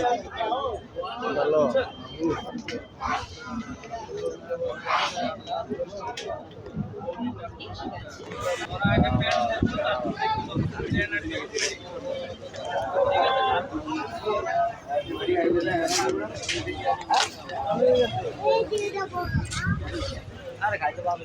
ভালো। আর খাইতে পাবে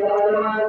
আমার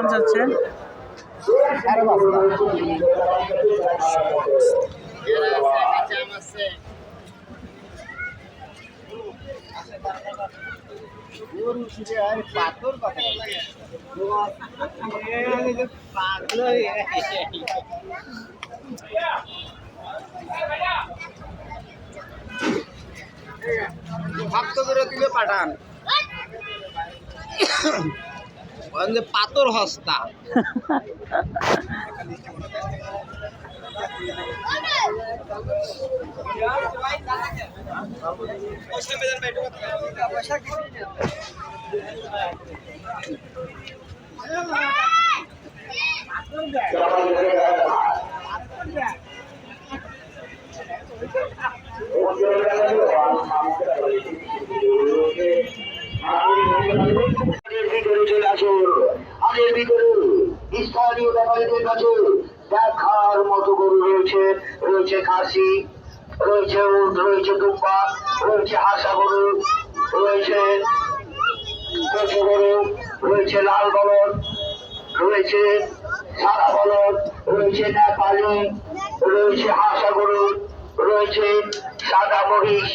দাম চাচ্ছেন ভক্ত করে তুলে পাঠান। যে পাথর হস্তা। Thank রয়েছে হাসা গরু রয়েছে কচু গরু রয়েছে লাল বলদ রয়েছে সাদা বলদ রয়েছে নেপালি রয়েছে হাসা গরু রয়েছে সাদা মহিষ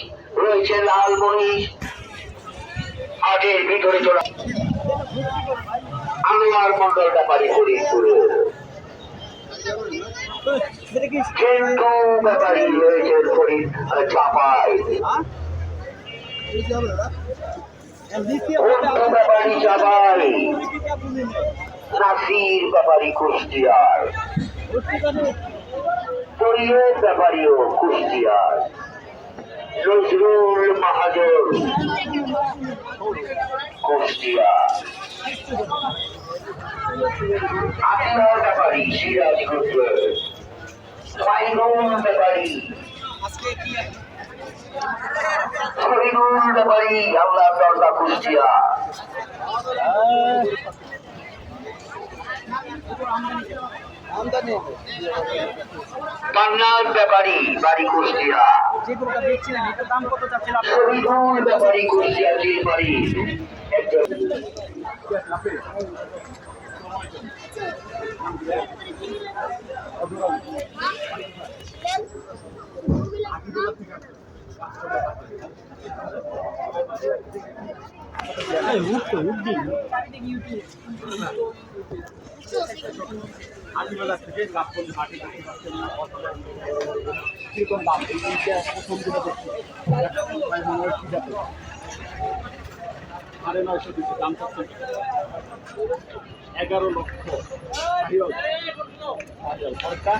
রয়েছে লাল মহিষ। আগের ভিতরে চলা আনোয়ার মন্ডল ব্যাপারী হরিপুরে কিন্তু ব্যাপারী রয়েছে হরি চাপাই অন্য ব্যাপারী চাপাই। নাসির ব্যাপারী কুষ্টিয়ার। পরিবেশ ব্যাপারীও কুষ্টিয়ার। নজরুল মাহাজন কুষ্টিয়ার আপনার ব্যাপারী সিরাজগঞ্জ মাইনুল ব্যাপারী। শহীদুল ব্যাপারী আল্লাহ দরজা কুষ্টিয়া পান্নার ব্যাপারী, বাড়ি কুষ্টিয়া যে দেখছিলেন এটার দাম কত চাচ্ছিল শহীদুল ব্যাপারী কুষ্টিয়া আদিবাজার থেকে গাবতলি হাটে দেখতে পাচ্ছেন না কীরকম দুইটা প্রথম দিনে দেখছি মনে হয় সাড়ে নয়শো দিচ্ছি দাম চাচ্ছেন এগারো লক্ষ সরকার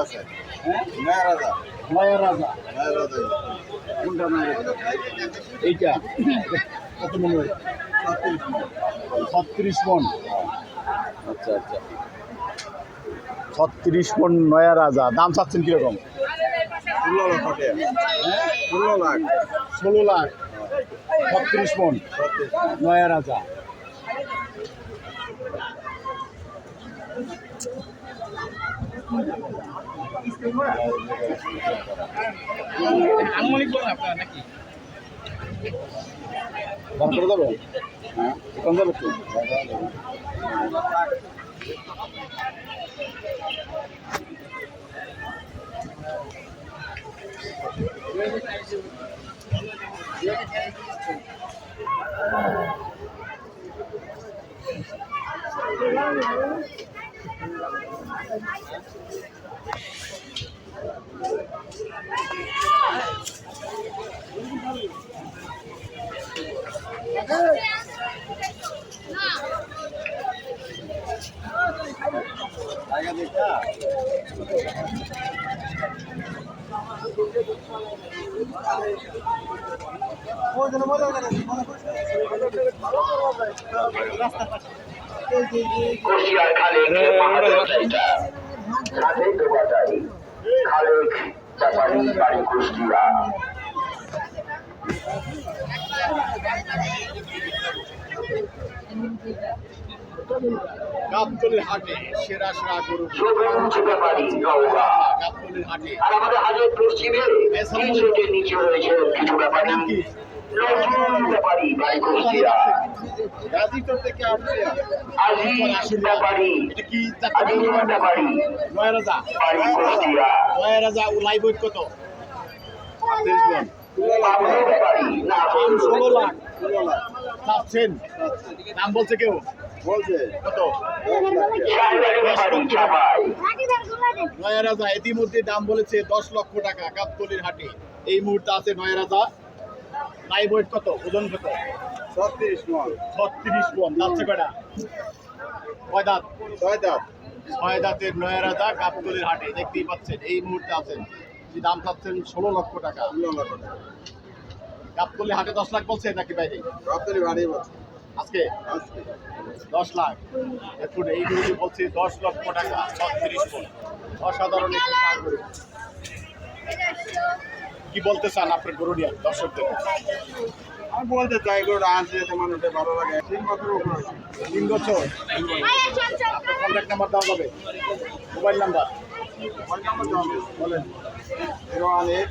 আছে নয়া রাজা এইটা কত মন। আচ্ছা আচ্ছা। ছত্রিশ মন নয়া রাজা। দাম চাচ্ছেন কীরকম? ষোলো লাখ টাকা ষোলো লাখ। ষোলো লাখ। ছত্রিশ মন। নয়া রাজা। আনুমানিক বলেন আপনারা নাকি? করে দেবে? হ্যাঁ যাবে তো জায়গা দেখা কুষ্টিয়ার খালেক ব্যাপারী বাড়ি কুষ্টিয়া গাবতলির হাটে সেরা সেরা গরু। গাবতলির হাটে। আর আমাদের হাজের পশ্চিমে নিচে রয়েছে কিছু ব্যাপারী নতুন ব্যাপারী বাড়ি কুষ্টিয়া। গাজীপুর থেকে আসছে আজিজ ব্যাপারী। এটা কি? ব্যাপারী? নয় রাজা। নয় রাজা ও লাইভ কত? তেইশ বাবু ব্যাপারী না দাম ষোলো লাখ। চাচ্ছেন দাম বলছে কেউ? বলছে। চাপাই রাজা ইতিমধ্যে দাম বলেছে দশ লক্ষ টাকা গাবতলির হাটে। এই মুহূর্তে আছে নয় রাজা। লাইভ ওয়েট কত? ওজন কত? ছত্রিশ মন। ছত্রিশ মন। যাচ্ছে কয়টা? কয় দাঁত? ছয় দাঁত। ছয় দাঁতের নয় রাজা গাবতলির হাটে। দেখতেই পাচ্ছেন এই মুহূর্তে আছেন। যে দাম চাচ্ছেন ষোলো লক্ষ টাকা। ষোলো লক্ষ টাকা। গাবতলি হাটে দশ লাখ বলছে নাকি বাইরে? রপ্তানি ভারী বছর আজকে দশ লাখ। দেখুন এই মুহূর্তে বলছে দশ লক্ষ টাকা ছত্রিশ অসাধারণ একটি কাজ করে কি বলতে চান আপনার গরু নিয়ে দর্শকদের? আমি বলতে চাই গরুটা আনছে যাতে মানুষের ভালো লাগে তিন বছর উপরে তিন বছর? কন্ট্যাক্ট নাম্বার দেওয়া যাবে? Mobile number? বলেন। Zero one eight